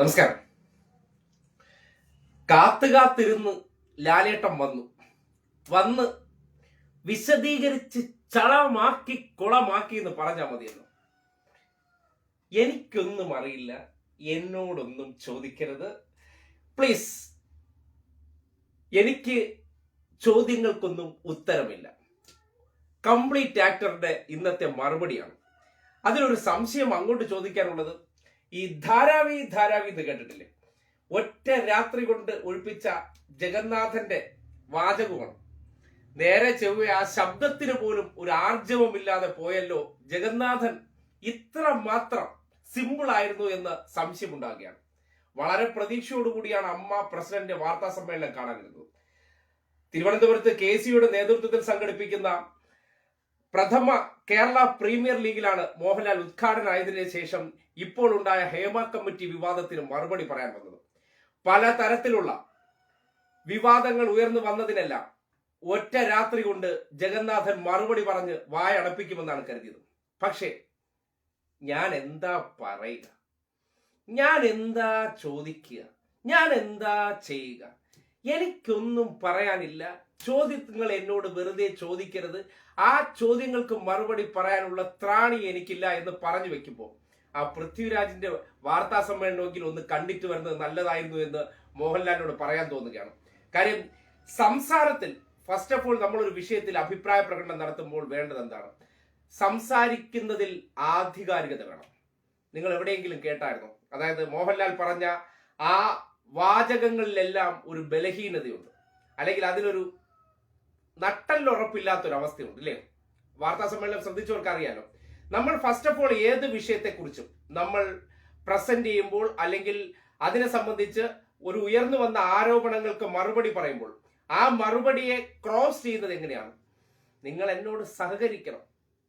നമസ്കാരം. കാത്തു ലാലേട്ടം വന്നു. വന്ന് വിശദീകരിച്ച് ചളമാക്കി കുളമാക്കി എന്ന് പറഞ്ഞാൽ മതിയെന്നു എനിക്കൊന്നും അറിയില്ല. എന്നോടൊന്നും ചോദിക്കരുത്. പ്ലീസ് എനിക്ക് ചോദ്യങ്ങൾക്കൊന്നും ഉത്തരമില്ല. കംപ്ലീറ്റ് ആക്ടറുടെ ഇന്നത്തെ മറുപടിയാണ്. അതിലൊരു സംശയം അങ്ങോട്ട് ചോദിക്കാനുള്ളത് ഈ ധാരാവി ധാരാവി എന്ന് കേട്ടിട്ടില്ലേ? ഒറ്റ രാത്രി കൊണ്ട് ഒഴിപ്പിച്ച ജഗന്നാഥന്റെ വാചകമാണ്. നേരെ ചെവ്വ ആ ശബ്ദത്തിന് പോലും ഒരു ആർജവമില്ലാതെ പോയല്ലോ ജഗന്നാഥൻ. ഇത്ര മാത്രം സിമ്പിൾ ആയിരുന്നു എന്ന് സംശയമുണ്ടാകുകയാണ്. വളരെ പ്രതീക്ഷയോടുകൂടിയാണ് അമ്മ പ്രസിഡന്റ് വാർത്താ സമ്മേളനം കാണാനിരുന്നത്. തിരുവനന്തപുരത്ത് കെ സിയുടെ നേതൃത്വത്തിൽ സംഘടിപ്പിക്കുന്ന പ്രഥമ കേരള പ്രീമിയർ ലീഗിലാണ് മോഹൻലാൽ ഉദ്ഘാടനമായതിനു ശേഷം ഇപ്പോൾ ഉണ്ടായ ഹേമ കമ്മിറ്റി വിവാദത്തിന് മറുപടി പറയാൻ വന്നത്. പലതരത്തിലുള്ള വിവാദങ്ങൾ ഉയർന്നു വന്നതിനെല്ലാം ഒറ്റ രാത്രി കൊണ്ട് ജഗന്നാഥൻ മറുപടി പറഞ്ഞ് വായടപ്പിക്കുമെന്നാണ് കരുതിയത്. പക്ഷേ ഞാൻ എന്താ പറയുക? ഞാൻ എന്താ ചോദിക്കുക? ഞാൻ എന്താ ചെയ്യുക? എനിക്കൊന്നും പറയാനില്ല. ചോദ്യങ്ങൾ എന്നോട് വെറുതെ ചോദിക്കരുത്. ആ ചോദ്യങ്ങൾക്ക് മറുപടി പറയാനുള്ള ത്രാണി എനിക്കില്ല എന്ന് പറഞ്ഞു വെക്കുമ്പോൾ ആ പൃഥ്വിരാജിന്റെ വാർത്താ സമ്മേളനമെങ്കിലും ഒന്ന് കണ്ടിട്ട് വരുന്നത് നല്ലതായിരുന്നു എന്ന് മോഹൻലാലിനോട് പറയാൻ തോന്നുകയാണ്. കാര്യം സംസാരത്തിൽ ഫസ്റ്റ് ഓഫ് ഓൾ നമ്മൾ ഒരു വിഷയത്തിൽ അഭിപ്രായ പ്രകടനം നടത്തുമ്പോൾ വേണ്ടത് എന്താണ്? സംസാരിക്കുന്നതിൽ ആധികാരികത വേണം. നിങ്ങൾ എവിടെയെങ്കിലും കേട്ടായിരുന്നു? അതായത് മോഹൻലാൽ പറഞ്ഞ ആ വാചകങ്ങളിലെല്ലാം ഒരു ബലഹീനതയുണ്ട്. അല്ലെങ്കിൽ അതിനൊരു നട്ടല്ലുറപ്പില്ലാത്തൊരവസ്ഥയുണ്ട് അല്ലേ വാർത്താ സമ്മേളനം ശ്രദ്ധിച്ചവർക്ക് അറിയാലോ നമ്മൾ ഫസ്റ്റ് ഓഫ് ഓൾ ഏത് വിഷയത്തെക്കുറിച്ചും നമ്മൾ പ്രസന്റ് ചെയ്യുമ്പോൾ അല്ലെങ്കിൽ അതിനെ സംബന്ധിച്ച് ഒരു ഉയർന്നു വന്ന ആരോപണങ്ങൾക്ക് മറുപടി പറയുമ്പോൾ ആ മറുപടിയെ ക്രോസ് ചെയ്യുന്നത് എങ്ങനെയാണ്? നിങ്ങൾ എന്നോട് സഹകരിക്കണം.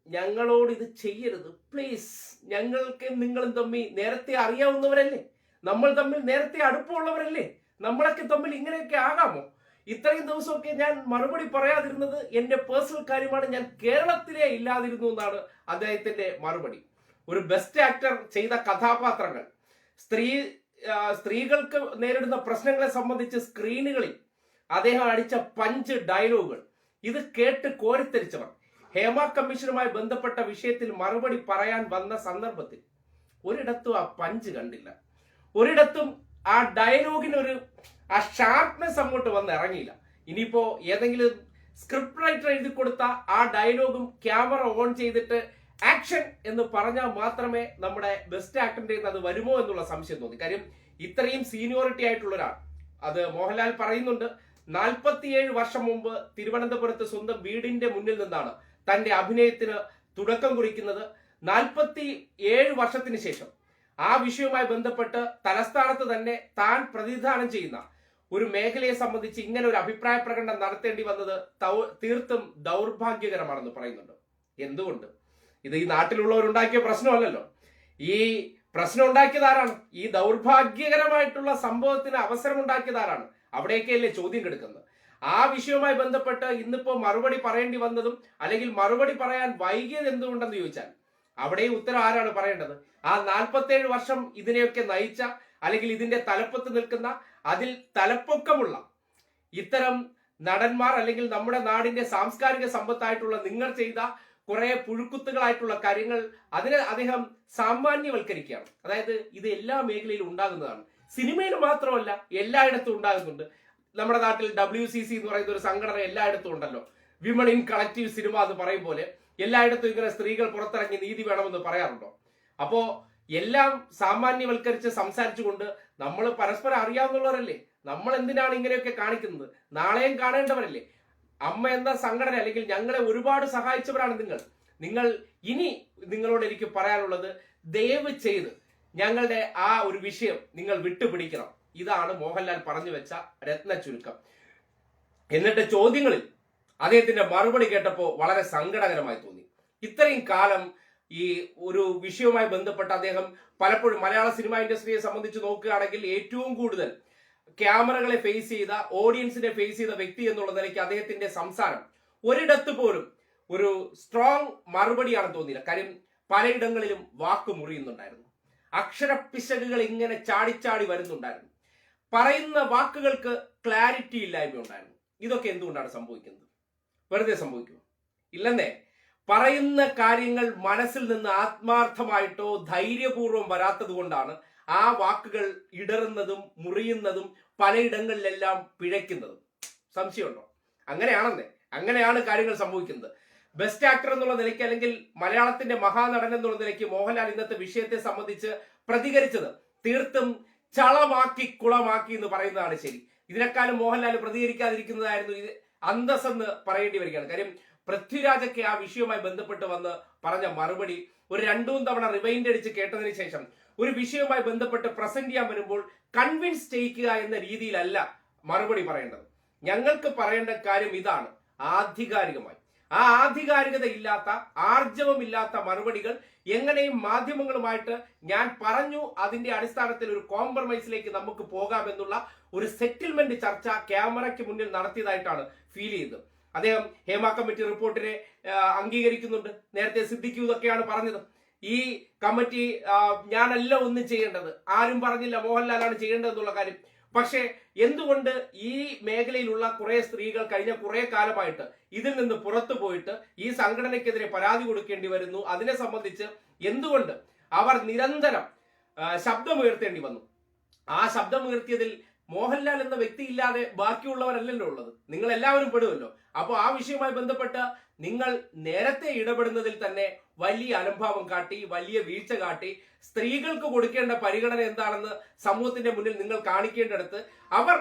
ഞങ്ങളോട് ഇത് ചെയ്യരുത്. പ്ലീസ് ഞങ്ങൾക്ക് നിങ്ങളും തമ്മിൽ നേരത്തെ അറിയാവുന്നവരല്ലേ? നമ്മൾ തമ്മിൽ നേരത്തെ അടുപ്പമുള്ളവരല്ലേ? നമ്മളൊക്കെ തമ്മിൽ ഇങ്ങനെയൊക്കെ ആകാമോ? ഇത്രയും ദിവസമൊക്കെ ഞാൻ മറുപടി പറയാതിരുന്നത് എന്റെ പേഴ്സണൽ കാര്യമാണ്. ഞാൻ കേരളത്തിലേ ഇല്ലാതിരുന്നു എന്നാണ് അദ്ദേഹത്തിന്റെ മറുപടി. ഒരു ബെസ്റ്റ് ആക്ടർ ചെയ്ത കഥാപാത്രങ്ങൾ. സ്ത്രീ സ്ത്രീകൾക്ക് നേരിടുന്ന പ്രശ്നങ്ങളെ സംബന്ധിച്ച് സ്ക്രീനുകളിൽ അദ്ദേഹം അടിച്ച പഞ്ച് ഡയലോഗുകൾ ഇത് കേട്ട് കോരിത്തരിച്ചവർ ഹേമ കമ്മീഷനുമായി ബന്ധപ്പെട്ട വിഷയത്തിൽ മറുപടി പറയാൻ വന്ന സന്ദർഭത്തിൽ ഒരിടത്തും ആ പഞ്ച് കണ്ടില്ല. ഒരിടത്തും ആ ഡയലോഗിനൊരു ആ ഷാർപ്നെസ് അങ്ങോട്ട് വന്ന് ഇറങ്ങിയില്ല ഇനിയിപ്പോ ഏതെങ്കിലും സ്ക്രിപ്റ്റ് റൈറ്റർ എഴുതി കൊടുത്ത ആ ഡയലോഗും ക്യാമറ ഓൺ ചെയ്തിട്ട് ആക്ഷൻ എന്ന് പറഞ്ഞാൽ മാത്രമേ നമ്മുടെ ബെസ്റ്റ് ആക്ടറിന്റെ അത് വരുമോ എന്നുള്ള സംശയം തോന്നി. കാര്യം ഇത്രയും സീനിയോറിറ്റി ആയിട്ടുള്ള ഒരാൾ അത് മോഹൻലാൽ പറയുന്നുണ്ട് നാൽപ്പത്തിയേഴ് വർഷം മുമ്പ് തിരുവനന്തപുരത്ത് സ്വന്തം വീടിന്റെ മുന്നിൽ നിന്നാണ് തന്റെ അഭിനയത്തിന് തുടക്കം കുറിക്കുന്നത്. നാൽപ്പത്തി ഏഴ് വർഷത്തിന് ശേഷം ആ വിഷയവുമായി ബന്ധപ്പെട്ട് തലസ്ഥാനത്ത് തന്നെ താൻ പ്രതിനിധാനം ചെയ്യുന്ന ഒരു മേഖലയെ സംബന്ധിച്ച് ഇങ്ങനെ ഒരു അഭിപ്രായ പ്രകടനം നടത്തേണ്ടി വന്നത് തീർത്തും ദൗർഭാഗ്യകരമാണെന്ന് പറയുന്നുണ്ട്. എന്തുകൊണ്ട്? ഇത് ഈ നാട്ടിലുള്ളവരുണ്ടാക്കിയ പ്രശ്നമല്ലല്ലോ. ഈ പ്രശ്നം ഉണ്ടാക്കിയതാരാണ്? ഈ ദൗർഭാഗ്യകരമായിട്ടുള്ള സംഭവത്തിന് അവസരം ഉണ്ടാക്കിയത് ആരാണ് അവിടേക്കല്ലേ ചോദ്യം കെടുക്കുന്നത്? ആ വിഷയവുമായി ബന്ധപ്പെട്ട് ഇന്നിപ്പോ മറുപടി പറയേണ്ടി വന്നതും അല്ലെങ്കിൽ മറുപടി പറയാൻ വൈകിയത് എന്തുകൊണ്ടെന്ന് ചോദിച്ചാൽ അവിടെ ഉത്തരം ആരാണ് പറയേണ്ടത്? ആ നാൽപ്പത്തേഴ് വർഷം ഇതിനെയൊക്കെ നയിച്ച അല്ലെങ്കിൽ ഇതിന്റെ തലപ്പത്ത് നിൽക്കുന്ന അതിൽ തലപ്പൊക്കമുള്ള ഇത്തരം നടന്മാർ അല്ലെങ്കിൽ നമ്മുടെ നാടിന്റെ സാംസ്കാരിക സമ്പത്തായിട്ടുള്ള നിങ്ങൾ ചെയ്ത കുറെ പുഴുക്കുത്തുകളായിട്ടുള്ള കാര്യങ്ങൾ അതിനെ അദ്ദേഹം സാമാന്യവൽക്കരിക്കുകയാണ്. അതായത് ഇത് എല്ലാ മേഖലയിലും ഉണ്ടാകുന്നതാണ്. സിനിമയിൽ മാത്രമല്ല എല്ലായിടത്തും ഉണ്ടാകുന്നുണ്ട്. നമ്മുടെ നാട്ടിൽ ഡബ്ല്യു സി സി എന്ന് പറയുന്ന ഒരു സംഘടന എല്ലായിടത്തും ഉണ്ടല്ലോ. വിമൺ ഇൻ കളക്റ്റീവ് സിനിമ എന്ന് പറയും പോലെ എല്ലായിടത്തും ഇങ്ങനെ സ്ത്രീകൾ പുറത്തിറങ്ങി നീതി വേണമെന്ന് പറയാറുണ്ടോ? അപ്പോ എല്ലാം സാമാന്യവൽക്കരിച്ച് സംസാരിച്ചുകൊണ്ട് നമ്മൾ പരസ്പരം അറിയാവുന്നവരല്ലേ? നമ്മൾ എന്തിനാണ് ഇങ്ങനെയൊക്കെ കാണിക്കുന്നത്? നാളെയും കാണേണ്ടവരല്ലേ? അമ്മ എന്ന സംഘടന അല്ലെങ്കിൽ ഞങ്ങളെ ഒരുപാട് സഹായിച്ചവരാണ് നിങ്ങൾ. നിങ്ങൾ ഇനി നിങ്ങളോട് എനിക്ക് പറയാനുള്ളത് ദയവ് ചെയ്ത് ഞങ്ങളുടെ ആ ഒരു വിഷയം നിങ്ങൾ വിട്ടുപിടിക്കണം. ഇതാണ് മോഹൻലാൽ പറഞ്ഞു വെച്ച രത്ന ചുരുക്കം. എന്നിട്ട് ചോദ്യങ്ങളിൽ അദ്ദേഹത്തിന്റെ മറുപടി കേട്ടപ്പോൾ വളരെ സങ്കടകരമായി തോന്നി. ഇത്രയും കാലം ഈ ഒരു വിഷയവുമായി ബന്ധപ്പെട്ട് അദ്ദേഹം പലപ്പോഴും മലയാള സിനിമ ഇൻഡസ്ട്രിയെ സംബന്ധിച്ച് നോക്കുകയാണെങ്കിൽ ഏറ്റവും കൂടുതൽ ക്യാമറകളെ ഫേസ് ചെയ്ത ഓഡിയൻസിനെ ഫേസ് ചെയ്ത വ്യക്തി എന്നുള്ള നിലയ്ക്ക് അദ്ദേഹത്തിന്റെ സംസാരം ഒരിടത്ത് പോലും ഒരു സ്ട്രോങ് മറുപടിയാണ് തോന്നിയില്ല. കാര്യം പലയിടങ്ങളിലും വാക്ക് മുറിയുന്നുണ്ടായിരുന്നു. അക്ഷരപ്പിശകുകൾ ഇങ്ങനെ ചാടിച്ചാടി വരുന്നുണ്ടായിരുന്നു. പറയുന്ന വാക്കുകൾക്ക് ക്ലാരിറ്റി ഇല്ലായ്മ ഉണ്ടായിരുന്നു ഇതൊക്കെ എന്തുകൊണ്ടാണ് സംഭവിക്കുന്നത്? വെറുതെ സംഭവിക്കുമോ? ഇല്ലെന്നേ. പറയുന്ന കാര്യങ്ങൾ മനസ്സിൽ നിന്ന് ആത്മാർത്ഥമായിട്ടോ ധൈര്യപൂർവം വരാത്തത് കൊണ്ടാണ് ആ വാക്കുകൾ ഇടറുന്നതും മുറിയുന്നതും പലയിടങ്ങളിലെല്ലാം പിഴയ്ക്കുന്നതും. സംശയമുണ്ടോ? അങ്ങനെയാണെന്നേ. അങ്ങനെയാണ് കാര്യങ്ങൾ സംഭവിക്കുന്നത്. ബെസ്റ്റ് ആക്ടർ എന്നുള്ള നിലയ്ക്ക് അല്ലെങ്കിൽ മലയാളത്തിന്റെ മഹാനടൻ എന്നുള്ള നിലയ്ക്ക് മോഹൻലാൽ ഇന്നത്തെ വിഷയത്തെ സംബന്ധിച്ച് പ്രതികരിച്ചത് തീർത്തും ചളമാക്കി കുളമാക്കി എന്ന് പറയുന്നതാണ് ശരി. ഇതിനേക്കാളും മോഹൻലാൽ പ്രതികരിക്കാതിരിക്കുന്നതായിരുന്നു ഇത് അന്തസ്സെന്ന് പറയേണ്ടി വരികയാണ്. കാര്യം പൃഥ്വിരാജൊക്കെ ആ വിഷയവുമായി ബന്ധപ്പെട്ട് വന്ന് പറഞ്ഞ മറുപടി ഒരു രണ്ടും തവണ റിവൈൻഡ് അടിച്ച് കേട്ടതിന് ശേഷം ഒരു വിഷയവുമായി ബന്ധപ്പെട്ട് പ്രസന്റ് ചെയ്യാൻ വരുമ്പോൾ കൺവിൻസ് ചെയ്യിക്കുക എന്ന രീതിയിലല്ല മറുപടി പറയേണ്ടത്. ഞങ്ങൾക്ക് പറയേണ്ട കാര്യം ഇതാണ്. ആധികാരികമായി. ആ ആധികാരികത ഇല്ലാത്ത ആർജവമില്ലാത്ത മറുപടികൾ എങ്ങനെയും മാധ്യമങ്ങളുമായിട്ട് ഞാൻ പറഞ്ഞു അതിന്റെ അടിസ്ഥാനത്തിൽ ഒരു കോംപ്രമൈസിലേക്ക് നമുക്ക് പോകാമെന്നുള്ള ഒരു സെറ്റിൽമെന്റ് ചർച്ച ക്യാമറയ്ക്ക് മുന്നിൽ നടത്തിയതായിട്ടാണ് ഫീൽ ചെയ്തത്. അദ്ദേഹം ഹേമ കമ്മിറ്റി റിപ്പോർട്ടിനെ അംഗീകരിക്കുന്നുണ്ട്. നേരത്തെ സിദ്ദിഖു പറഞ്ഞത്. ഈ കമ്മിറ്റി ഞാനല്ല ഒന്നും ചെയ്യേണ്ടത്. ആരും പറഞ്ഞില്ല മോഹൻലാലാണ് ചെയ്യേണ്ടതെന്നുള്ള കാര്യം. പക്ഷേ എന്തുകൊണ്ട് ഈ മേഖലയിലുള്ള കുറെ സ്ത്രീകൾ കഴിഞ്ഞ കുറെ കാലമായിട്ട് ഇതിൽ നിന്ന് പുറത്തു പോയിട്ട് ഈ സംഘടനയ്ക്കെതിരെ പരാതി കൊടുക്കേണ്ടി വരുന്നു? അതിനെ സംബന്ധിച്ച് എന്തുകൊണ്ട് അവർ നിരന്തരം ശബ്ദമുയർത്തേണ്ടി വന്നു? ആ ശബ്ദമുയർത്തിയതിൽ മോഹൻലാൽ എന്ന വ്യക്തി ഇല്ലാതെ ബാക്കിയുള്ളവരല്ലല്ലോ ഉള്ളത്. നിങ്ങൾ എല്ലാവരും പെടുമല്ലോ അപ്പോൾ ആ വിഷയവുമായി ബന്ധപ്പെട്ട് നിങ്ങൾ നേരത്തെ ഇടപെടുന്നതിൽ തന്നെ വലിയ അലംഭാവം കാട്ടി വലിയ വീഴ്ച കാട്ടി സ്ത്രീകൾക്ക് കൊടുക്കേണ്ട പരിഗണന എന്താണെന്ന് സമൂഹത്തിന്റെ മുന്നിൽ നിങ്ങൾ കാണിക്കേണ്ടടുത്ത് അവർ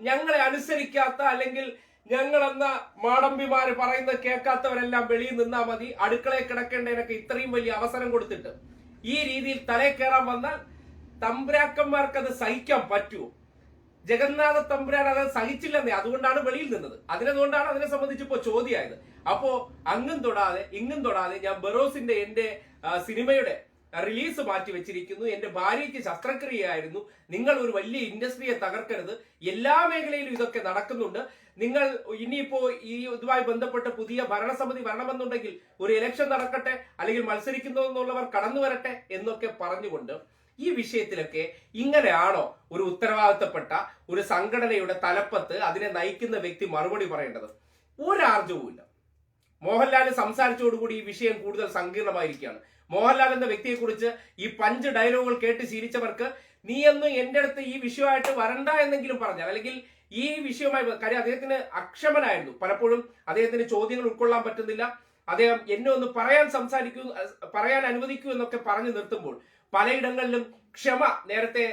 ഞങ്ങളെ അനുസരിക്കാത്ത അല്ലെങ്കിൽ ഞങ്ങൾ എന്ന മാടമ്പിമാര് പറയുന്നത് കേൾക്കാത്തവരെല്ലാം വെളിയിൽ നിന്നാ മതി അടുക്കളയിൽ കിടക്കേണ്ടതിനൊക്കെ ഇത്രയും വലിയ അവസരം കൊടുത്തിട്ട്. ഈ രീതിയിൽ തലേ കയറാൻ വന്നാൽ തമ്പുരാക്കന്മാർക്ക് അത് സഹിക്കാൻ പറ്റുമോ ജഗന്നാഥ തമ്പുരാൻ അത് സഹിച്ചില്ലെന്നേ. അതുകൊണ്ടാണ് വെളിയിൽ നിന്നത്. അതിനതുകൊണ്ടാണ് അതിനെ സംബന്ധിച്ച് ഇപ്പോ ചോദ്യമായത്. അപ്പോ അങ്ങും തൊടാതെ ഇങ്ങും തൊടാതെ ഞാൻ ബറോസിന്റെ എന്റെ സിനിമയുടെ റിലീസ് മാറ്റി വെച്ചിരിക്കുന്നു. എന്റെ ഭാര്യയ്ക്ക് ശസ്ത്രക്രിയയായിരുന്നു. നിങ്ങൾ ഒരു വലിയ ഇൻഡസ്ട്രിയെ തകർക്കരുത്. എല്ലാ മേഖലയിലും ഇതൊക്കെ നടക്കുന്നുണ്ട്. നിങ്ങൾ ഇനിയിപ്പോ ഈ ഇതുമായി ബന്ധപ്പെട്ട് പുതിയ ഭരണസമിതി വരണമെന്നുണ്ടെങ്കിൽ ഒരു ഇലക്ഷൻ നടക്കട്ടെ അല്ലെങ്കിൽ മത്സരിക്കുന്നു എന്നുള്ളവർ കടന്നു വരട്ടെ എന്നൊക്കെ പറഞ്ഞുകൊണ്ട് ഈ വിഷയത്തിലൊക്കെ ഇങ്ങനെയാണോ ഒരു ഉത്തരവാദിത്തപ്പെട്ട ഒരു സംഘടനയുടെ തലപ്പത്ത് അതിനെ നയിക്കുന്ന വ്യക്തി മറുപടി പറയേണ്ടത്? ഒരാർജവുമില്ല. മോഹൻലാൽ സംസാരിച്ചതോടുകൂടി ഈ വിഷയം കൂടുതൽ സങ്കീർണമായിരിക്കുകയാണ്. മോഹൻലാൽ എന്ന വ്യക്തിയെക്കുറിച്ച് ഈ പഞ്ച് ഡയലോഗുകൾ കേട്ട് ശീലിച്ചവർക്ക് നീ എന്നും എന്റെ അടുത്ത് ഈ വിഷയമായിട്ട് വരണ്ട എന്നെങ്കിലും പറഞ്ഞാൽ അല്ലെങ്കിൽ ഈ വിഷയവുമായി ബ- കാര്യം അദ്ദേഹത്തിന് അക്ഷമനായിരുന്നു. പലപ്പോഴും അദ്ദേഹത്തിന് ചോദ്യങ്ങൾ ഉൾക്കൊള്ളാൻ പറ്റുന്നില്ല. അദ്ദേഹം എന്നെ ഒന്ന് പറയാൻ സംസാരിക്കൂ പറയാൻ അനുവദിക്കൂ എന്നൊക്കെ പറഞ്ഞു നിർത്തുമ്പോൾ പലയിടങ്ങളിലും ക്ഷമ നേരത്തെ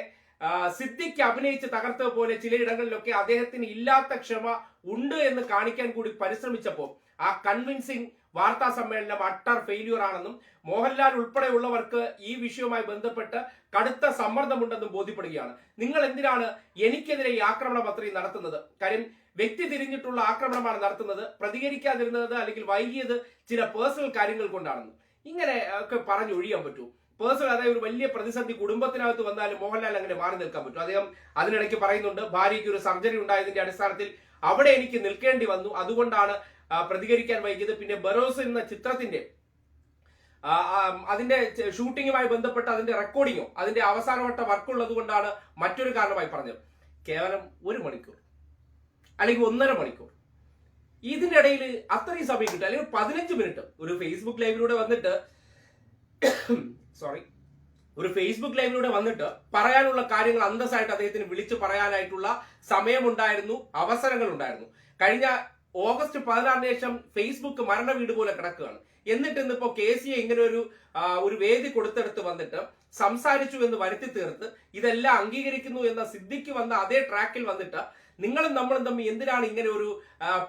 സിദ്ധിക്ക് അഭിനയിച്ച് തകർത്തത് പോലെ ചിലയിടങ്ങളിലൊക്കെ അദ്ദേഹത്തിന് ഇല്ലാത്ത ക്ഷമ ഉണ്ട് എന്ന് കാണിക്കാൻ കൂടി പരിശ്രമിച്ചപ്പോൾ ആ കൺവിൻസിങ് വാർത്താ സമ്മേളനം അട്ടർ ഫെയിലിയർ ആണെന്നും മോഹൻലാൽ ഉൾപ്പെടെയുള്ളവർക്ക് ഈ വിഷയവുമായി ബന്ധപ്പെട്ട് കടുത്ത സമ്മർദ്ദമുണ്ടെന്നും ബോധ്യപ്പെടുകയാണ്. നിങ്ങൾ എന്തിനാണ് എനിക്കെതിരെ ഈ ആക്രമണം അത്രയും നടത്തുന്നത്? കാര്യം വ്യക്തി തിരിഞ്ഞിട്ടുള്ള ആക്രമണമാണ് നടത്തുന്നത് പ്രതികരിക്കാതിരുന്നത് അല്ലെങ്കിൽ വൈകിയത് ചില പേഴ്സണൽ കാര്യങ്ങൾ കൊണ്ടാണെന്ന്. ഇങ്ങനെ ഒക്കെ പറഞ്ഞൊഴിയാൻ പറ്റൂ. പേഴ്സണൽ അതായത് ഒരു വലിയ പ്രതിസന്ധി കുടുംബത്തിനകത്ത് വന്നാലും മോഹൻലാൽ അങ്ങനെ മാറി നിൽക്കാൻ പറ്റും. അദ്ദേഹം അതിനിടയ്ക്ക് പറയുന്നുണ്ട് ഭാര്യയ്ക്ക് ഒരു സർജറി ഉണ്ടായതിന്റെ അടിസ്ഥാനത്തിൽ അവിടെ എനിക്ക് നിൽക്കേണ്ടി വന്നു. അതുകൊണ്ടാണ് പ്രതികരിക്കാൻ വൈകിയത്. പിന്നെ ബറോസ് എന്ന ചിത്രത്തിന്റെ അതിന്റെ ഷൂട്ടിങ്ങുമായി ബന്ധപ്പെട്ട് അതിന്റെ റെക്കോർഡിങ്ങോ അതിന്റെ അവസാനവട്ട വർക്ക് ഉള്ളത് കൊണ്ടാണ് മറ്റൊരു കാരണമായി പറഞ്ഞത്. കേവലം ഒരു മണിക്കൂർ അല്ലെങ്കിൽ ഒന്നര മണിക്കൂർ. ഇതിനിടയിൽ അത്രയും സമയം കിട്ടും. അല്ലെങ്കിൽ പതിനഞ്ച് മിനിറ്റ്. ഒരു ഫേസ്ബുക്ക് ലൈവിലൂടെ വന്നിട്ട് സോറി ഒരു ഫേസ്ബുക്ക് ലൈവിലൂടെ വന്നിട്ട് പറയാനുള്ള കാര്യങ്ങൾ അന്തസ്സായിട്ട് അദ്ദേഹത്തിന് വിളിച്ചു പറയാനായിട്ടുള്ള സമയമുണ്ടായിരുന്നു അവസരങ്ങൾ ഉണ്ടായിരുന്നു കഴിഞ്ഞ ഓഗസ്റ്റ് പതിനാറിന് ശേഷം ഫേസ്ബുക്ക് മരണ വീട് പോലെ കിടക്കുകയാണ്. എന്നിട്ട് ഇന്നിപ്പോ കെ സി ഇങ്ങനെ ഒരു ഒരു വേദി കൊടുത്തെടുത്ത് വന്നിട്ട് സംസാരിച്ചു എന്ന് വരുത്തി തീർത്ത് ഇതെല്ലാം അംഗീകരിക്കുന്നു എന്ന സിദ്ധിക്ക് വന്ന അതേ ട്രാക്കിൽ വന്നിട്ട് നിങ്ങളും നമ്മളും തമ്മിൽ എന്തിനാണ് ഇങ്ങനെ ഒരു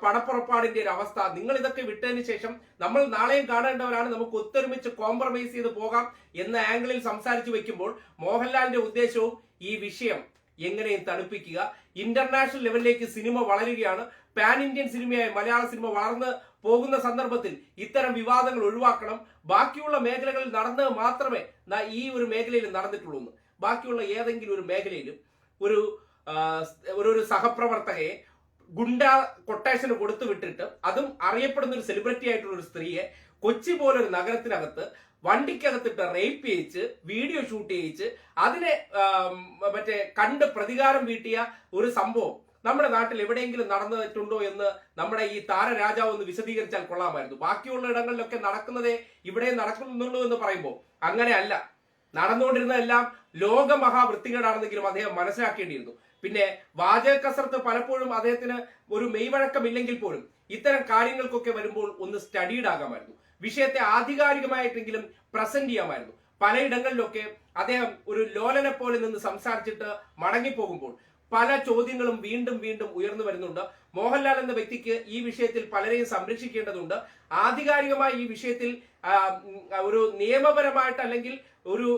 പണപ്പുറപ്പാടിന്റെ ഒരു അവസ്ഥ? നിങ്ങൾ ഇതൊക്കെ വിട്ടതിന് ശേഷം നമ്മൾ നാളെയും കാണേണ്ടവരാണ്. നമുക്ക് ഒത്തൊരുമിച്ച് കോംപ്രമൈസ് ചെയ്ത് പോകാം എന്ന ആംഗിളിൽ സംസാരിച്ചു വെക്കുമ്പോൾ മോഹൻലാലിന്റെ ഉദ്ദേശവും ഈ വിഷയം എങ്ങനെയും തണുപ്പിക്കുക. ഇന്റർനാഷണൽ ലെവലിലേക്ക് സിനിമ വളരുകയാണ്. പാൻ ഇന്ത്യൻ സിനിമയായി മലയാള സിനിമ വളർന്ന് പോകുന്ന സന്ദർഭത്തിൽ ഇത്തരം വിവാദങ്ങൾ ഒഴിവാക്കണം. ബാക്കിയുള്ള മേഖലകളിൽ നടന്നത് മാത്രമേ ഈ ഒരു മേഖലയിൽ നടന്നിട്ടുള്ളൂ ബാക്കിയുള്ള ഏതെങ്കിലും ഒരു മേഖലയിലും ഒരു ഒരു ഒരു സഹപ്രവർത്തകയെ ഗുണ്ട കൊട്ടേഷന് കൊടുത്തു വിട്ടിട്ട് അതും അറിയപ്പെടുന്ന ഒരു സെലിബ്രിറ്റി ആയിട്ടുള്ള ഒരു സ്ത്രീയെ കൊച്ചി പോലൊരു നഗരത്തിനകത്ത് വണ്ടിക്കകത്തിട്ട് റേപ്പ് ചെയ്യിച്ച് വീഡിയോ ഷൂട്ട് ചെയ്യിച്ച് അതിനെ മറ്റേ കണ്ട് പ്രതികാരം വീട്ടിയ ഒരു സംഭവം നമ്മുടെ നാട്ടിൽ എവിടെയെങ്കിലും നടന്നിട്ടുണ്ടോ എന്ന് നമ്മുടെ ഈ താരരാജാവ് ഒന്ന് വിശദീകരിച്ചാൽ കൊള്ളാമായിരുന്നു. ബാക്കിയുള്ള ഇടങ്ങളിലൊക്കെ നടക്കുന്നതേ ഇവിടെ നടക്കുന്നുള്ളൂ എന്ന് പറയുമ്പോൾ അങ്ങനെയല്ല. നടന്നുകൊണ്ടിരുന്നതെല്ലാം ലോകമഹാവൃത്തികേടാണെന്നെങ്കിലും അദ്ദേഹം മനസ്സിലാക്കേണ്ടിയിരുന്നു. പിന്നെ വാചക കസർത്ത് പലപ്പോഴും അദ്ദേഹത്തിന് ഒരു മെയ്വഴക്കമില്ലെങ്കിൽ പോലും ഇത്തരം കാര്യങ്ങൾക്കൊക്കെ വരുമ്പോൾ ഒന്ന് സ്റ്റഡീഡ് ആകാമായിരുന്നു. വിഷയത്തെ ആധികാരികമായിട്ടെങ്കിലും പ്രസന്റ് ചെയ്യാമായിരുന്നു. പലയിടങ്ങളിലൊക്കെ അദ്ദേഹം ഒരു ലോലനെ പോലെ നിന്ന് സംസാരിച്ചിട്ട് മടങ്ങിപ്പോകുമ്പോൾ പല ചോദ്യങ്ങളും വീണ്ടും വീണ്ടും ഉയർന്നു വരുന്നുണ്ട്. മോഹൻലാൽ എന്ന വ്യക്തിക്ക് ഈ വിഷയത്തിൽ പലരെയും സംരക്ഷിക്കേണ്ടതുണ്ട്. ആധികാരികമായി ഈ വിഷയത്തിൽ ഒരു നിയമപരമായിട്ട് അല്ലെങ്കിൽ ഒരു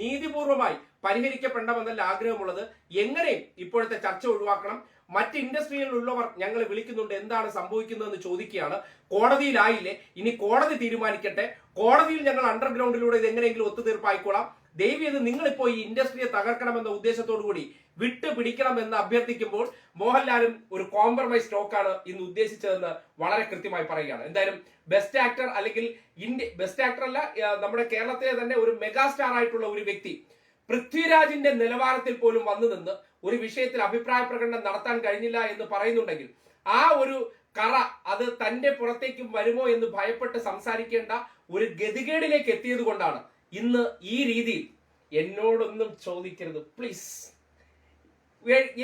നീതിപൂർവമായി പരിഹരിക്കപ്പെടണമെന്നല്ല ആഗ്രഹമുള്ളത്. എങ്ങനെയും ഇപ്പോഴത്തെ ചർച്ച ഒഴിവാക്കണം. മറ്റ് ഇൻഡസ്ട്രിയിലുള്ളവർ ഞങ്ങൾ വിളിക്കുന്നുണ്ട് എന്താണ് സംഭവിക്കുന്നതെന്ന് ചോദിക്കുകയാണ്. കോടതിയിലായില്ലേ? ഇനി കോടതി തീരുമാനിക്കട്ടെ. കോടതിയിൽ ഞങ്ങൾ അണ്ടർഗ്രൗണ്ടിലൂടെ ഇത് എങ്ങനെയെങ്കിലും ഒത്തുതീർപ്പായിക്കോളാം. ദൈവം ഇത് നിങ്ങളിപ്പോ ഈ ഇൻഡസ്ട്രിയെ തകർക്കണമെന്ന ഉദ്ദേശത്തോടു കൂടി വിട്ടു പിടിക്കണമെന്ന് അഭ്യർത്ഥിക്കുമ്പോൾ മോഹൻലാലും ഒരു കോംപ്രമൈസ് സ്റ്റോക്കാണ് ഇന്ന് ഉദ്ദേശിച്ചതെന്ന് വളരെ കൃത്യമായി പറയുകയാണ്. എന്തായാലും ബെസ്റ്റ് ആക്ടർ അല്ലെങ്കിൽ ഇന്ത്യ ബെസ്റ്റ് ആക്ടർ അല്ല നമ്മുടെ കേരളത്തിലെ തന്നെ ഒരു മെഗാ സ്റ്റാർ ആയിട്ടുള്ള ഒരു വ്യക്തി പൃഥ്വിരാജിന്റെ നിലവാരത്തിൽ പോലും വന്നു നിന്ന് ഒരു വിഷയത്തിൽ അഭിപ്രായ പ്രകടനം നടത്താൻ കഴിഞ്ഞില്ല എന്ന് പറയുന്നുണ്ടെങ്കിൽ ആ ഒരു കറ അത് തന്റെ പുറത്തേക്കും വരുമോ എന്ന് ഭയപ്പെട്ട് സംസാരിക്കേണ്ട ഒരു ഗതികേടിലേക്ക് എത്തിയത് കൊണ്ടാണ്. ഇന്ന് ഈ രീതിയിൽ എന്നോടൊന്നും ചോദിക്കരുത്. പ്ലീസ്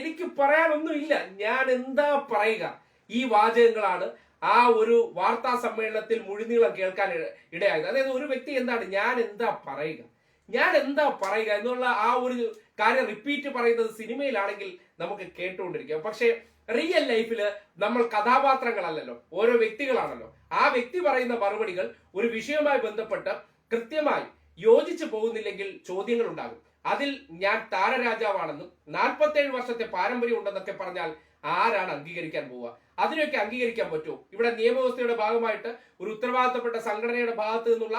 എനിക്ക് പറയാനൊന്നും ഇല്ല. ഞാൻ എന്താ പറയുക? ഈ വാചകങ്ങളാണ് ആ ഒരു വാർത്താ സമ്മേളനത്തിൽ മുഴുനീളം കേൾക്കാൻ ഇടയായത്. അതായത് ഒരു വ്യക്തി എന്താണ്? ഞാൻ എന്താ പറയുക? ഞാൻ എന്താ പറയുക എന്നുള്ള ആ ഒരു കാര്യം റിപ്പീറ്റ് പറയുന്നത് സിനിമയിലാണെങ്കിൽ നമുക്ക് കേട്ടുകൊണ്ടിരിക്കാം. പക്ഷേ റിയൽ ലൈഫിൽ നമ്മൾ കഥാപാത്രങ്ങളല്ലല്ലോ ഓരോ വ്യക്തികളാണല്ലോ. ആ വ്യക്തി പറയുന്ന മറുപടികൾ ഒരു വിഷയവുമായി ബന്ധപ്പെട്ട് കൃത്യമായി യോജിച്ചു പോകുന്നില്ലെങ്കിൽ ചോദ്യങ്ങൾ ഉണ്ടാകും അതിൽ ഞാൻ താരരാജാവാണെന്നും നാൽപ്പത്തേഴ് വർഷത്തെ പാരമ്പര്യം ഉണ്ടെന്നൊക്കെ പറഞ്ഞാൽ ആരാണ് അംഗീകരിക്കാൻ പോവുക? അതിനൊക്കെ അംഗീകരിക്കാൻ പറ്റുമോ? ഇവിടെ നിയമവ്യവസ്ഥയുടെ ഭാഗമായിട്ട് ഒരു ഉത്തരവാദിത്തപ്പെട്ട സംഘടനയുടെ ഭാഗത്തു നിന്നുള്ള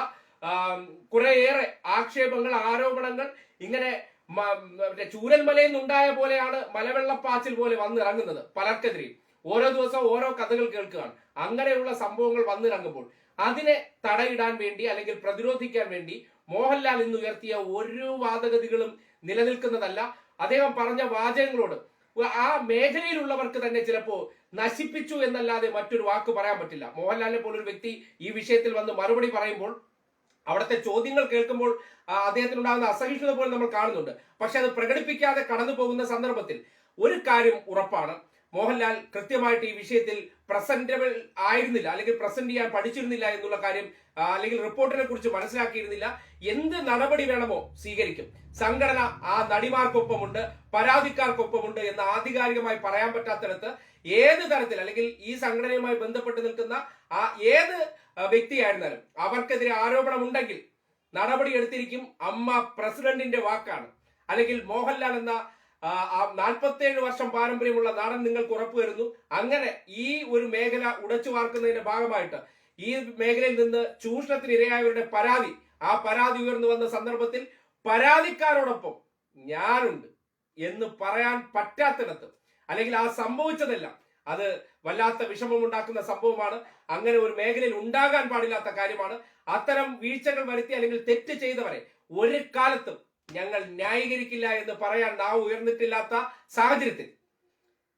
കുറേയേറെ ആക്ഷേപങ്ങൾ ആരോപണങ്ങൾ ഇങ്ങനെ ചൂരൽമലയിൽ നിന്നുണ്ടായ പോലെയാണ് മലവെള്ളപ്പാച്ചിൽ പോലെ വന്നിറങ്ങുന്നത് പലർക്കെതിരെയും ഓരോ ദിവസവും ഓരോ കഥകൾ കേൾക്കുകയാണ്. അങ്ങനെയുള്ള സംഭവങ്ങൾ വന്നിറങ്ങുമ്പോൾ അതിനെ തടയിടാൻ വേണ്ടി അല്ലെങ്കിൽ പ്രതിരോധിക്കാൻ വേണ്ടി മോഹൻലാൽ ഇന്ന് ഉയർത്തിയ ഒരു വാദഗതികളും നിലനിൽക്കുന്നതല്ല. അദ്ദേഹം പറഞ്ഞ വാചകങ്ങളോട് ആ മേഖലയിലുള്ളവർക്ക് തന്നെ ചിലപ്പോൾ നശിപ്പിച്ചു എന്നല്ലാതെ മറ്റൊരു വാക്ക് പറയാൻ പറ്റില്ല. മോഹൻലാലിനെ പോലൊരു വ്യക്തി ഈ വിഷയത്തിൽ വന്ന് മറുപടി പറയുമ്പോൾ അവിടുത്തെ ചോദ്യങ്ങൾ കേൾക്കുമ്പോൾ അദ്ദേഹത്തിനുണ്ടാകുന്ന അസഹിഷ്ണുത പോലും നമ്മൾ കാണുന്നുണ്ട്. പക്ഷെ അത് പ്രകടിപ്പിക്കാതെ കടന്നു പോകുന്ന സന്ദർഭത്തിൽ ഒരു കാര്യം ഉറപ്പാണ്. മോഹൻലാൽ കൃത്യമായിട്ട് ഈ വിഷയത്തിൽ പ്രസന്റബിൾ ആയിരുന്നില്ല അല്ലെങ്കിൽ പ്രസന്റ് ചെയ്യാൻ പഠിച്ചിരുന്നില്ല എന്നുള്ള കാര്യം അല്ലെങ്കിൽ റിപ്പോർട്ടിനെ കുറിച്ച് മനസ്സിലാക്കിയിരുന്നില്ല. എന്ത് നടപടി വേണമോ സ്വീകരിക്കും. സംഘടന ആ നടിമാർക്കൊപ്പമുണ്ട് പരാതിക്കാർക്കൊപ്പമുണ്ട് എന്ന് ആധികാരികമായി പറയാൻ പറ്റാത്തിടത്ത് ഏത് തരത്തിൽ അല്ലെങ്കിൽ ഈ സംഘടനയുമായി ബന്ധപ്പെട്ട് നിൽക്കുന്ന ആ ഏത് വ്യക്തിയായിരുന്നാലും അവർക്കെതിരെ ആരോപണം ഉണ്ടെങ്കിൽ നടപടി എടുത്തിരിക്കും അമ്മ പ്രസിഡന്റിന്റെ വാക്കാണ്. അല്ലെങ്കിൽ മോഹൻലാൽ എന്ന നാൽപ്പത്തേഴ് വർഷം പാരമ്പര്യമുള്ള നാടൻ നിങ്ങൾക്ക് ഉറപ്പുവരുന്നു അങ്ങനെ ഈ ഒരു മേഖല ഉടച്ചു വാർക്കുന്നതിന്റെ ഭാഗമായിട്ട് ഈ മേഖലയിൽ നിന്ന് ചൂഷണത്തിന് ഇരയായവരുടെ പരാതി ആ പരാതി ഉയർന്നു വന്ന സന്ദർഭത്തിൽ പരാതിക്കാരോടൊപ്പം ഞാനുണ്ട് എന്ന് പറയാൻ പറ്റാത്തിടത്ത് അല്ലെങ്കിൽ ആ സംഭവിച്ചതെല്ലാം അത് വല്ലാത്ത വിഷമമുണ്ടാക്കുന്ന സംഭവമാണ്. അങ്ങനെ ഒരു മേഖലയിൽ ഉണ്ടാകാൻ പാടില്ലാത്ത കാര്യമാണ്. അത്തരം വീഴ്ചകൾ വരുത്തി അല്ലെങ്കിൽ തെറ്റ് ചെയ്തവരെ ഒരു കാലത്തും ഞങ്ങൾ ന്യായീകരിക്കില്ല എന്ന് പറയാൻ നാവ് ഉയർന്നിട്ടില്ലാത്ത സാഹചര്യത്തിൽ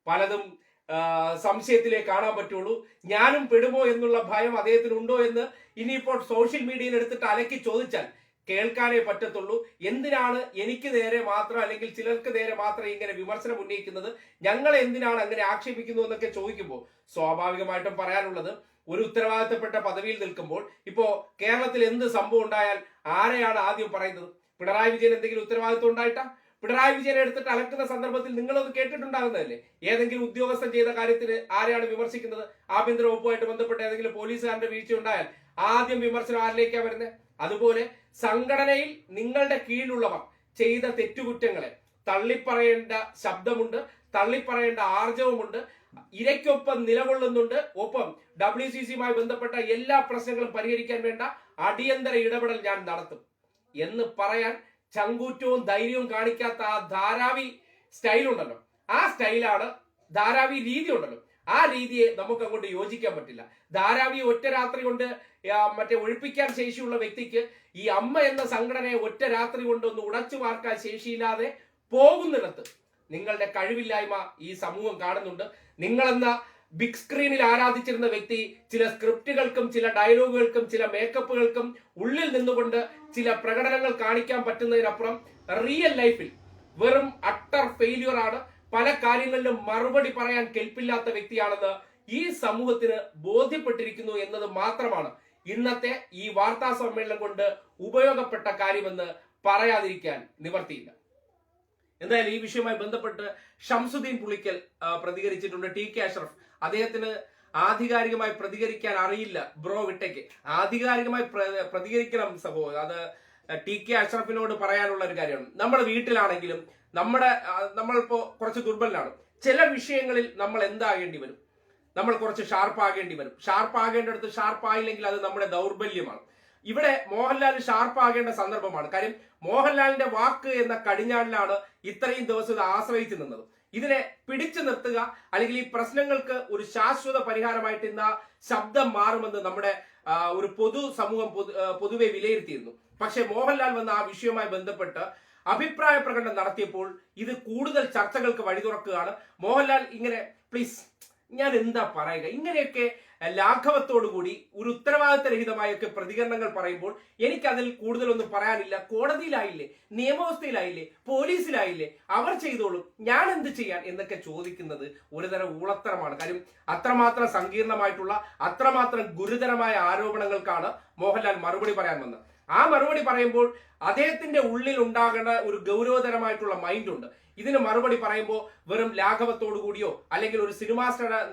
പലതും സംശയത്തിലേ കാണാൻ പറ്റുള്ളൂ. ഞാനും പെടുമോ എന്നുള്ള ഭയം അദ്ദേഹത്തിന് ഉണ്ടോ എന്ന് ഇനിയിപ്പോൾ സോഷ്യൽ മീഡിയയിൽ എടുത്തിട്ട് അലക്കി ചോദിച്ചാൽ കേൾക്കാനേ പറ്റത്തുള്ളൂ. എന്തിനാണ് എനിക്ക് നേരെ മാത്രം അല്ലെങ്കിൽ ചിലർക്ക് നേരെ മാത്രം ഇങ്ങനെ വിമർശനം ഉന്നയിക്കുന്നത്? ഞങ്ങൾ എന്തിനാണ് അങ്ങനെ ആക്ഷേപിക്കുന്നു എന്നൊക്കെ ചോദിക്കുമ്പോൾ സ്വാഭാവികമായിട്ടും പറയാനുള്ളത് ഒരു ഉത്തരവാദിത്തപ്പെട്ട പദവിയിൽ നിൽക്കുമ്പോൾ ഇപ്പോ കേരളത്തിൽ എന്ത് സംഭവം ഉണ്ടായാൽ ആരെയാണ് ആദ്യം പറയുന്നത്? പിണറായി വിജയൻ എന്തെങ്കിലും ഉത്തരവാദിത്വം ഉണ്ടായിട്ടാ? പിണറായി വിജയനെ എടുത്തിട്ട് അലക്കുന്ന സന്ദർഭത്തിൽ നിങ്ങളത് കേട്ടിട്ടുണ്ടാകുന്നതല്ലേ? ഏതെങ്കിലും ഉദ്യോഗസ്ഥൻ ചെയ്ത കാര്യത്തിന് ആരെയാണ് വിമർശിക്കുന്നത്? ആഭ്യന്തര വകുപ്പുമായിട്ട് ബന്ധപ്പെട്ട ഏതെങ്കിലും പോലീസുകാരന്റെ വീഴ്ച ഉണ്ടായാൽ ആദ്യം വിമർശനം ആരിലേക്കാണ് വരുന്നത് അതുപോലെ സംഘടനയിൽ നിങ്ങളുടെ കീഴിലുള്ളവർ ചെയ്ത തെറ്റുകുറ്റങ്ങളെ തള്ളിപ്പറയേണ്ട ശബ്ദമുണ്ട് തള്ളിപ്പറയേണ്ട ആർജവമുണ്ട് ഇരയ്ക്കൊപ്പം നിലകൊള്ളുന്നുണ്ട്. ഒപ്പം ഡബ്ല്യു സി സിയുമായി ബന്ധപ്പെട്ട എല്ലാ പ്രശ്നങ്ങളും പരിഹരിക്കാൻ വേണ്ട അടിയന്തര ഇടപെടൽ ഞാൻ നടത്തും എന്ന് പറയാൻ ചങ്കൂറ്റവും ധൈര്യവും കാണിക്കാത്ത ആ ധാരാവി സ്റ്റൈൽ ഉണ്ടല്ലോ ആ സ്റ്റൈലാണ് ധാരാവി രീതി ഉണ്ടല്ലോ ആ രീതിയെ നമുക്ക് അങ്ങോട്ട് യോജിക്കാൻ പറ്റില്ല. ധാരാവി ഒറ്റ രാത്രി കൊണ്ട് മറ്റേ ഒഴിപ്പിക്കാൻ ശേഷിയുള്ള വ്യക്തിക്ക് ഈ അമ്മ എന്ന സംഘടനയെ ഒറ്റ രാത്രി കൊണ്ടൊന്ന് ഉടച്ചു വാർക്കാൻ ശേഷിയില്ലാതെ പോകുന്നിടത്ത് നിങ്ങളുടെ കഴിവില്ലായ്മ ഈ സമൂഹം കാണുന്നുണ്ട്. നിങ്ങളെന്ന ബിഗ് സ്ക്രീനിൽ ആരാധിച്ചിരുന്ന വ്യക്തി ചില സ്ക്രിപ്റ്റുകൾക്കും ചില ഡയലോഗുകൾക്കും ചില മേക്കപ്പുകൾക്കും ഉള്ളിൽ നിന്നുകൊണ്ട് ചില പ്രകടനങ്ങൾ കാണിക്കാൻ പറ്റുന്നതിനപ്പുറം റിയൽ ലൈഫിൽ വെറും അട്ടർ ഫെയിലിയർ ആണ്. പല കാര്യങ്ങളിലും മറുപടി പറയാൻ കെൽപ്പില്ലാത്ത വ്യക്തിയാണെന്ന് ഈ സമൂഹത്തിന് ബോധ്യപ്പെട്ടിരിക്കുന്നു എന്നത് മാത്രമാണ് ഇന്നത്തെ ഈ വാർത്താ സമ്മേളനം കൊണ്ട് ഉപയോഗപ്പെട്ട കാര്യമെന്ന് പറയാതിരിക്കാൻ നിവർത്തിയില്ല. എന്തായാലും ഈ വിഷയവുമായി ബന്ധപ്പെട്ട് Shamsuddin Pulikkal പ്രതികരിച്ചിട്ടുണ്ട്. T K Ashraf. അദ്ദേഹത്തിന് ആധികാരികമായി പ്രതികരിക്കാൻ അറിയില്ല. ബ്രോ വിട്ടയ്ക്ക് ആധികാരികമായി പ്രതികരിക്കണം സംഭവം അത് ടി കെ അഷ്റഫിനോട് പറയാനുള്ള ഒരു കാര്യമാണ്. നമ്മുടെ വീട്ടിലാണെങ്കിലും നമ്മുടെ നമ്മളിപ്പോ കുറച്ച് ദുർബലനാണ്. ചില വിഷയങ്ങളിൽ നമ്മൾ എന്താകേണ്ടി വരും? നമ്മൾ കുറച്ച് ഷാർപ്പാകേണ്ടി വരും. ഷാർപ്പാകേണ്ടടുത്ത് ഷാർപ്പായില്ലെങ്കിൽ അത് നമ്മുടെ ദൗർബല്യമാണ്. ഇവിടെ മോഹൻലാൽ ഷാർപ്പാകേണ്ട സന്ദർഭമാണ്. കാര്യം മോഹൻലാലിന്റെ വാക്ക് എന്ന കടിഞ്ഞാണിലാണ് ഇത്രയും ദിവസം ഇത് ആശ്രയിച്ചു നിന്നത്. ഇതിനെ പിടിച്ചു നിർത്തുക അല്ലെങ്കിൽ ഈ പ്രശ്നങ്ങൾക്ക് ഒരു ശാശ്വത പരിഹാരമായിട്ട് ഇന്ന ശബ്ദം മാറുമെന്ന് നമ്മുടെ ഒരു പൊതു സമൂഹം പൊതുവെ വിലയിരുത്തിയിരുന്നു. പക്ഷേ മോഹൻലാൽ വന്ന ആ വിഷയവുമായി ബന്ധപ്പെട്ട് അഭിപ്രായ പ്രകടനം നടത്തിയപ്പോൾ ഇത് കൂടുതൽ ചർച്ചകൾക്ക് വഴി തുറക്കുകയാണ് മോഹൻലാൽ ഇങ്ങനെ പ്ലീസ് ഞാൻ എന്താ പറയുക? ഇങ്ങനെയൊക്കെ ലാഘവത്തോടുകൂടി ഒരു ഉത്തരവാദിത്തരഹിതമായൊക്കെ പ്രതികരണങ്ങൾ പറയുമ്പോൾ എനിക്കതിൽ കൂടുതലൊന്നും പറയാനില്ല. കോടതിയിലായില്ലേ നിയമവ്യവസ്ഥയിലായില്ലേ പോലീസിലായില്ലേ അവർ ചെയ്തോളും. ഞാൻ എന്ത് ചെയ്യാൻ എന്നൊക്കെ ചോദിക്കുന്നത് ഒരുതരം ഊളത്തരമാണ്. കാര്യം അത്രമാത്രം സങ്കീർണമായിട്ടുള്ള അത്രമാത്രം ഗുരുതരമായ ആരോപണങ്ങൾക്കാണ് മോഹൻലാൽ മറുപടി പറയാൻ വന്നത്. ആ മറുപടി പറയുമ്പോൾ അദ്ദേഹത്തിന്റെ ഉള്ളിൽ ഉണ്ടാകേണ്ട ഒരു ഗൗരവതരമായിട്ടുള്ള മൈൻഡ് ഉണ്ട് ഇതിന് മറുപടി പറയുമ്പോൾ വെറും ലാഘവത്തോടു കൂടിയോ അല്ലെങ്കിൽ ഒരു സിനിമാ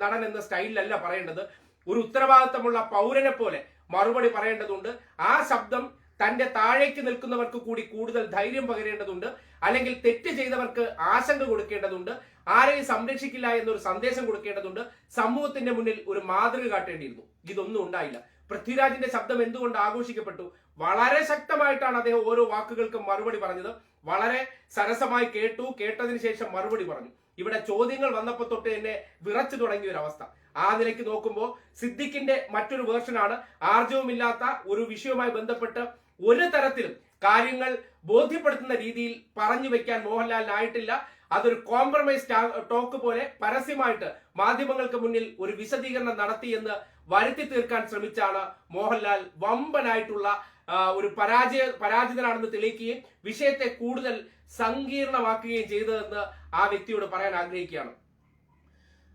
നടൻ എന്ന സ്റ്റൈലിലല്ല പറയേണ്ടത്. ഒരു ഉത്തരവാദിത്തമുള്ള പൗരനെ പോലെ മറുപടി പറയേണ്ടതുണ്ട്. ആ ശബ്ദം തന്റെ താഴേക്ക് നിൽക്കുന്നവർക്ക് കൂടി കൂടുതൽ ധൈര്യം പകരേണ്ടതുണ്ട്. അല്ലെങ്കിൽ തെറ്റ് ചെയ്തവർക്ക് ആശങ്ക കൊടുക്കേണ്ടതുണ്ട്. ആരെയും സംരക്ഷിക്കില്ല എന്നൊരു സന്ദേശം കൊടുക്കേണ്ടതുണ്ട്. സമൂഹത്തിന്റെ മുന്നിൽ ഒരു മാതൃക കാട്ടേണ്ടിയിരുന്നു. ഇതൊന്നും ഉണ്ടായില്ല. പൃഥ്വിരാജിന്റെ ശബ്ദം എന്തുകൊണ്ട് ആഘോഷിക്കപ്പെട്ടു? വളരെ ശക്തമായിട്ടാണ് അദ്ദേഹം ഓരോ വാക്കുകൾക്കും മറുപടി പറഞ്ഞത്. വളരെ സരസമായി കേട്ടു. കേട്ടതിന് ശേഷം മറുപടി പറഞ്ഞു. ഇവിടെ ചോദ്യങ്ങൾ വന്നപ്പോൾ തൊട്ട് എന്നെ വിറച്ചു തുടങ്ങിയ ഒരു അവസ്ഥ. ആ നിലയ്ക്ക് നോക്കുമ്പോൾ സിദ്ദിഖിന്റെ മറ്റൊരു വേർഷനാണ് ആർജവുമില്ലാത്ത ഒരു വിഷയവുമായി ബന്ധപ്പെട്ട് ഒരു തരത്തിലും കാര്യങ്ങൾ ബോധ്യപ്പെടുത്തുന്ന രീതിയിൽ പറഞ്ഞു വെക്കാൻ മോഹൻലാലിനായിട്ടില്ല അതൊരു കോംപ്രമൈസ് ടോക്ക് പോലെ പരസ്യമായിട്ട് മാധ്യമങ്ങൾക്ക് മുന്നിൽ ഒരു വിശദീകരണം നടത്തിയെന്ന് വരുത്തി തീർക്കാൻ ശ്രമിച്ചാണ് മോഹൻലാൽ വമ്പനായിട്ടുള്ള ഒരു പരാജയ പരാജിതനാണെന്ന് തെളിയിക്കുകയും വിഷയത്തെ കൂടുതൽ സങ്കീർണമാക്കുകയും ചെയ്തതെന്ന് ആ വ്യക്തിയോട് പറയാൻ ആഗ്രഹിക്കുകയാണ്.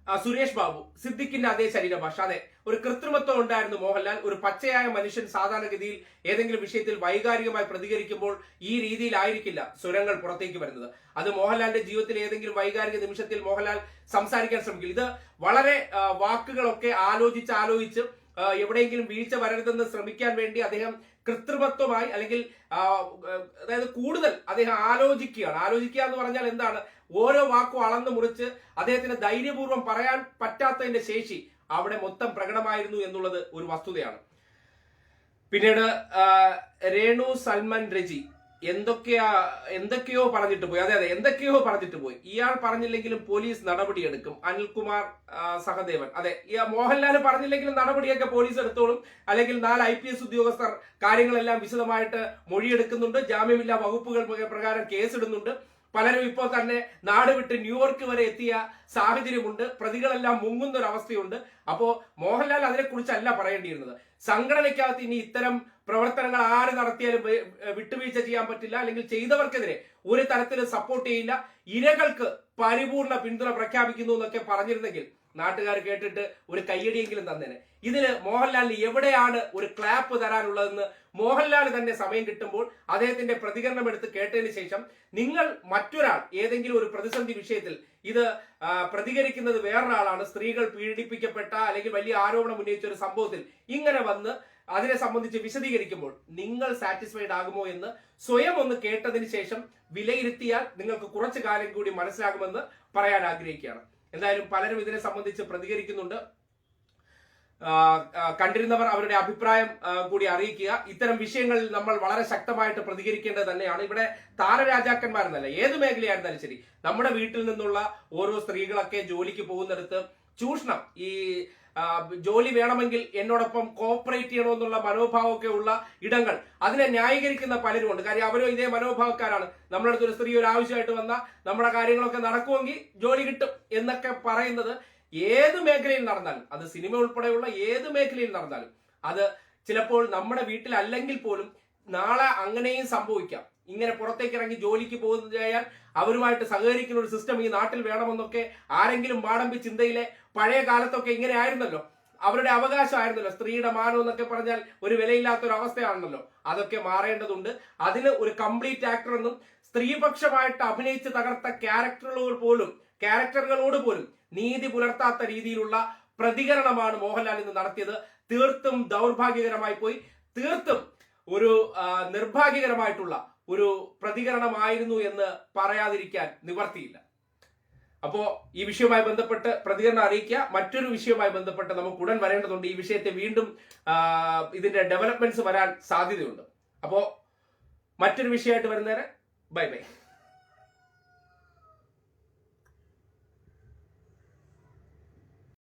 സുരേഷ് ബാബു സിദ്ദിഖിന്റെ അതേ ശരീരഭാഷ അതെ ഒരു കൃത്രിമത്വം ഉണ്ടായിരുന്നു മോഹൻലാൽ. ഒരു പച്ചയായ മനുഷ്യൻ സാധാരണഗതിയിൽ ഏതെങ്കിലും വിഷയത്തിൽ വൈകാരികമായി പ്രതികരിക്കുമ്പോൾ ഈ രീതിയിലായിരിക്കില്ല സ്വരങ്ങൾ പുറത്തേക്ക് വരുന്നത്. അത് മോഹൻലാലിന്റെ ജീവിതത്തിൽ ഏതെങ്കിലും വൈകാരിക നിമിഷത്തിൽ മോഹൻലാൽ സംസാരിക്കാൻ ശ്രമിക്കില്ല ഇത് വളരെ വാക്കുകളൊക്കെ ആലോചിച്ച് ആലോചിച്ച് എവിടെയെങ്കിലും വീഴ്ച വരരുതെന്ന് ശ്രമിക്കാൻ വേണ്ടി അദ്ദേഹം കൃത്രിമത്വമായി അല്ലെങ്കിൽ അതായത് കൂടുതൽ അദ്ദേഹം ആലോചിക്കുകയാണ്. ആലോചിക്കുക എന്ന് പറഞ്ഞാൽ എന്താണ്? ഓരോ വാക്കും അളന്ന് മുറിച്ച് അദ്ദേഹത്തിന് ധൈര്യപൂർവം പറയാൻ പറ്റാത്തതിന്റെ ശേഷി അവിടെ മൊത്തം പ്രകടമായിരുന്നു എന്നുള്ളത് ഒരു വസ്തുതയാണ്. പിന്നീട് രേണു സൽമാൻ രജി. എന്തൊക്കെയാ എന്തൊക്കെയോ പറഞ്ഞിട്ട് പോയി. അതെ അതെ എന്തൊക്കെയോ പറഞ്ഞിട്ട് പോയി. ഇയാൾ പറഞ്ഞില്ലെങ്കിലും പോലീസ് നടപടിയെടുക്കും. അനിൽകുമാർ സഹദേവൻ. അതെ മോഹൻലാൽ പറഞ്ഞില്ലെങ്കിലും നടപടിയൊക്കെ പോലീസ് എടുത്തോളും. അല്ലെങ്കിൽ നാല് ഐ പി എസ് ഉദ്യോഗസ്ഥർ കാര്യങ്ങളെല്ലാം വിശദമായിട്ട് മൊഴിയെടുക്കുന്നുണ്ട്. ജാമ്യമില്ലാ വകുപ്പുകൾ പ്രകാരം കേസിടുന്നുണ്ട്. പലരും ഇപ്പോൾ തന്നെ നാട് വിട്ട് ന്യൂയോർക്ക് വരെ എത്തിയ സാഹചര്യമുണ്ട്. പ്രതികളെല്ലാം മുങ്ങുന്ന ഒരു അവസ്ഥയുണ്ട് അപ്പോ മോഹൻലാൽ അതിനെക്കുറിച്ചല്ല പറയേണ്ടിയിരുന്നത്. സംഘടനയ്ക്കകത്ത് ഇനി ഇത്തരം പ്രവർത്തനങ്ങൾ ആര് നടത്തിയാലും വിട്ടുവീഴ്ച ചെയ്യാൻ പറ്റില്ല. അല്ലെങ്കിൽ ചെയ്തവർക്കെതിരെ ഒരു തരത്തിലും സപ്പോർട്ട് ചെയ്യില്ല. ഇരകൾക്ക് പരിപൂർണ പിന്തുണ പ്രഖ്യാപിക്കുന്നു എന്നൊക്കെ പറഞ്ഞിരുന്നെങ്കിൽ നാട്ടുകാർ കേട്ടിട്ട് ഒരു കയ്യടിയെങ്കിലും തന്നേനെ. ഇതിന് മോഹൻലാലിന് എവിടെയാണ് ഒരു ക്ലാപ്പ് തരാനുള്ളതെന്ന് മോഹൻലാൽ തന്നെ സമയം കിട്ടുമ്പോൾ അദ്ദേഹത്തിന്റെ പ്രതികരണം എടുത്ത് കേട്ടതിന് ശേഷം നിങ്ങൾ മറ്റൊരാൾ ഏതെങ്കിലും ഒരു പ്രതിസന്ധി വിഷയത്തിൽ ഇത് പ്രതികരിക്കുന്നത് വേറൊരാളാണ് സ്ത്രീകൾ പീഡിപ്പിക്കപ്പെട്ട അല്ലെങ്കിൽ വലിയ ആരോപണം ഉന്നയിച്ച ഒരു സംഭവത്തിൽ ഇങ്ങനെ വന്ന് അതിനെ സംബന്ധിച്ച് വിശദീകരിക്കുമ്പോൾ നിങ്ങൾ സാറ്റിസ്ഫൈഡ് ആകുമോ എന്ന് സ്വയം ഒന്ന് കേട്ടതിന് ശേഷം വിലയിരുത്തിയാൽ നിങ്ങൾക്ക് കുറച്ചു കാലം കൂടി മനസ്സിലാകുമെന്ന് പറയാൻ ആഗ്രഹിക്കുകയാണ്. എന്തായാലും പലരും ഇതിനെ സംബന്ധിച്ച് പ്രതികരിക്കുന്നുണ്ട്. കണ്ടിരുന്നവർ അവരുടെ അഭിപ്രായം കൂടി അറിയിക്കുക. ഇത്തരം വിഷയങ്ങളിൽ നമ്മൾ വളരെ ശക്തമായിട്ട് പ്രതികരിക്കേണ്ടത് തന്നെയാണ്. ഇവിടെ താരരാജാക്കന്മാരെന്നല്ല ഏത് മേഖലയായിരുന്നാലും ശരി. നമ്മുടെ വീട്ടിൽ നിന്നുള്ള ഓരോ സ്ത്രീകളൊക്കെ ജോലിക്ക് പോകുന്നിടത്ത് ചൂഷണം ഈ ജോലി വേണമെങ്കിൽ എന്നോടൊപ്പം കോപ്പറേറ്റ് ചെയ്യണമെന്നുള്ള മനോഭാവമൊക്കെ ഉള്ള ഇടങ്ങൾ. അതിനെ ന്യായീകരിക്കുന്ന പലരുമുണ്ട്. കാര്യം അവരും ഇതേ മനോഭാവക്കാരാണ്. നമ്മുടെ അടുത്ത് ഒരു സ്ത്രീ ഒരു ആവശ്യമായിട്ട് വന്നാൽ നമ്മുടെ കാര്യങ്ങളൊക്കെ നടക്കുമെങ്കിൽ ജോലി കിട്ടും എന്നൊക്കെ പറയുന്നത് ഏത് മേഖലയിൽ നടന്നാലും അത് സിനിമ ഉൾപ്പെടെയുള്ള ഏത് മേഖലയിൽ നടന്നാലും അത് ചിലപ്പോൾ നമ്മുടെ വീട്ടിലല്ലെങ്കിൽ പോലും നാളെ അങ്ങനെയും സംഭവിക്കാം. ഇങ്ങനെ പുറത്തേക്ക് ഇറങ്ങി ജോലിക്ക് പോകുന്നതായാൽ അവരുമായിട്ട് സഹകരിക്കുന്ന ഒരു സിസ്റ്റം ഈ നാട്ടിൽ വേണമെന്നൊക്കെ ആരെങ്കിലും മാടമ്പി ചിന്തയിലെ പഴയ കാലത്തൊക്കെ ഇങ്ങനെ ആയിരുന്നല്ലോ. അവരുടെ അവകാശമായിരുന്നല്ലോ സ്ത്രീയുടെ മാനം എന്നൊക്കെ പറഞ്ഞാൽ ഒരു വിലയില്ലാത്ത ഒരു അവസ്ഥയാണല്ലോ. അതൊക്കെ മാറേണ്ടതുണ്ട്. അതിന് ഒരു കംപ്ലീറ്റ് ആക്ടർ എന്നും സ്ത്രീപക്ഷമായിട്ട് അഭിനയിച്ച് തകർത്ത ക്യാരക്ടറുകളോട് പോലും ക്യാരക്ടറുകളോട് പോലും നീതി പുലർത്താത്ത രീതിയിലുള്ള പ്രതികരണമാണ് മോഹൻലാൽ ഇന്ന് നടത്തിയത്. തീർത്തും ദൗർഭാഗ്യകരമായി പോയി. തീർത്തും ഒരു നിർഭാഗ്യകരമായിട്ടുള്ള ഒരു പ്രതികരണമായിരുന്നു എന്ന് പറയാതിരിക്കാൻ നിവർത്തിയില്ല. അപ്പോ ഈ വിഷയവുമായി ബന്ധപ്പെട്ട് പ്രതികരണം അറിയിക്കുക. മറ്റൊരു വിഷയവുമായി ബന്ധപ്പെട്ട് നമുക്ക് ഉടൻ വരേണ്ടതുണ്ട്. ഈ വിഷയത്തെ വീണ്ടും ഇതിന്റെ ഡെവലപ്മെന്റ്സ് വരാൻ സാധ്യതയുണ്ട്. അപ്പോ മറ്റൊരു വിഷയമായിട്ട് വരുന്നേരെ ബൈ ബൈ.